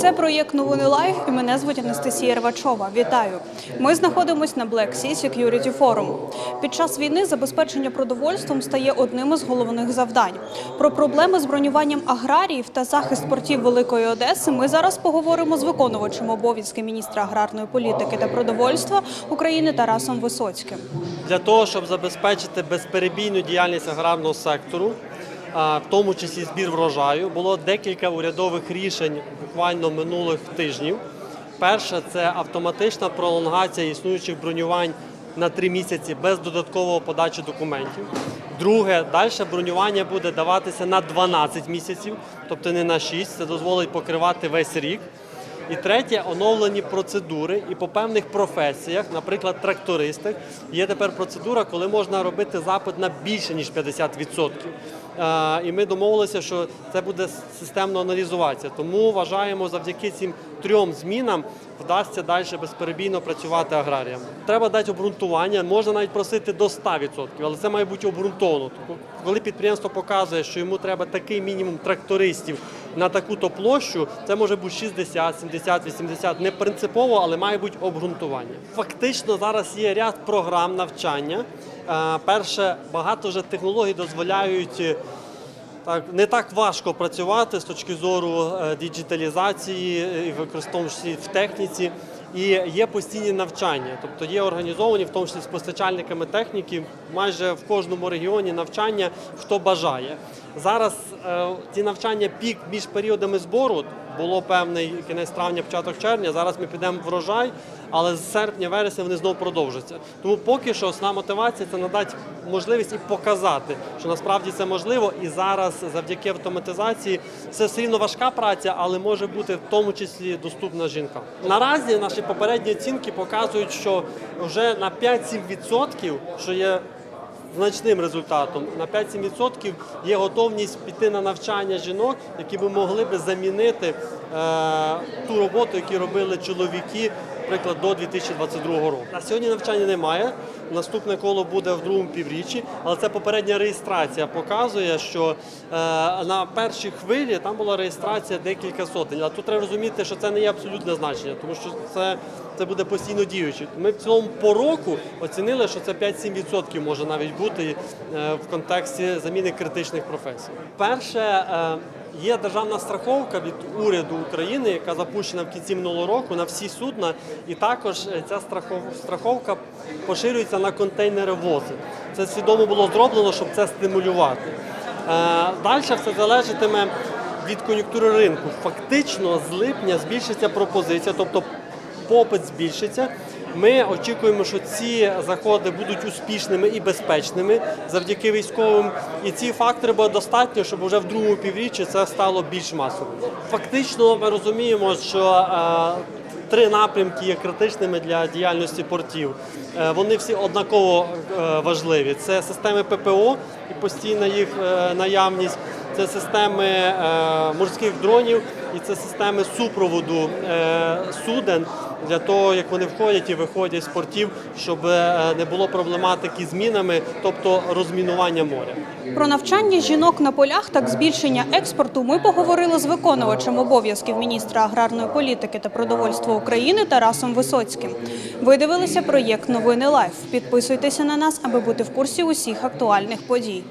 Це проєкт Новини Лайф і мене звуть Анастасія Рвачова. Вітаю. Ми знаходимося на Black Sea Security Forum. Під час війни забезпечення продовольством стає одним із головних завдань. Про проблеми з бронюванням аграріїв та захист портів Великої Одеси ми зараз поговоримо з виконувачем обов'язки міністра аграрної політики та продовольства України Тарасом Висоцьким. для того, щоб забезпечити безперебійну діяльність аграрного сектору, в тому числі збір врожаю, було декілька урядових рішень буквально минулих тижнів. Перше це автоматична пролонгація існуючих бронювань на три місяці без додаткового подачі документів. Друге, далі бронювання буде даватися на 12 місяців, тобто не на 6. Це дозволить покривати весь рік. І третє, оновлені процедури. І по певних професіях, наприклад, трактористах, є тепер процедура, коли можна робити запит на більше ніж 50%. Е, І ми домовилися, що це буде системно аналізуватися. Тому вважаємо, завдяки цим трьом змінам вдасться далі безперебійно працювати аграріям. Треба дати обґрунтування, можна навіть просити до 100%, але це має бути обґрунтовано. Тобто, Коли підприємство показує, що йому треба такий мінімум трактористів на таку-то площу, це може бути 60, 70, 80, не принципово, але має бути обґрунтування. Фактично зараз є ряд програм навчання. Е, Перше, багато вже технологій дозволяють. е, так, не так важко працювати з точки зору е, діджиталізації і використовуючи в техніці. І є постійні навчання, тобто є організовані, в тому числі з постачальниками техніки, майже в кожному регіоні навчання, хто бажає. Зараз е, ці навчання пік між періодами збору було певний кінець травня, початок червня. Зараз ми підемо в врожай, але з серпня, вересня вони знову продовжаться. Тому поки що основна мотивація це надати можливість і показати, що насправді це можливо. І зараз, завдяки автоматизації, це все рівно важка праця, але може бути в тому числі доступна жінкам. Наразі наші попередні оцінки показують, що вже на 5-7%, що є значним результатом. На 5-7% є готовність піти на навчання жінок, які би могли би замінити е, ту роботу, яку робили чоловіки, наприклад, до 2022 року. На сьогодні навчання немає. Наступне коло буде в другому півріччі, але це попередня реєстрація показує, що е, на першій хвилі там була реєстрація декілька сотень. Але тут треба розуміти, що це не є абсолютне значення, тому що це, це буде постійно діюче. Ми в цілому по року оцінили, що це 5-7% може навіть бути е, в контексті заміни критичних професій. Перше. Е, Є державна страховка від уряду України, яка запущена в кінці минулого року на всі судна, і також е, ця страховка поширюється на контейнери вози. Це свідомо було зроблено, щоб це стимулювати. Далі все залежатиме від кон'юнктури ринку. Фактично з липня збільшиться пропозиція, тобто попит збільшиться. Ми очікуємо, що ці заходи будуть успішними і безпечними завдяки військовим. І ці фактори буде достатньо, щоб вже в другому півріччі це стало більш масовим. Фактично, ми розуміємо, що е, три напрямки є критичними для діяльності портів. Е, Вони всі однаково е, важливі. Це системи ППО і постійна їх наявність. Це системи е, морських дронів і це системи супроводу е, суден для того, як вони входять і виходять з портів, щоб е, не було проблематики з мінами, тобто розмінування моря. Про навчання жінок на полях та збільшення експорту ми поговорили з виконувачем обов'язків міністра аграрної політики та продовольства України Тарасом Висоцьким. Ви дивилися проєкт Новини Лайф. Підписуйтеся на нас, аби бути в курсі усіх актуальних подій.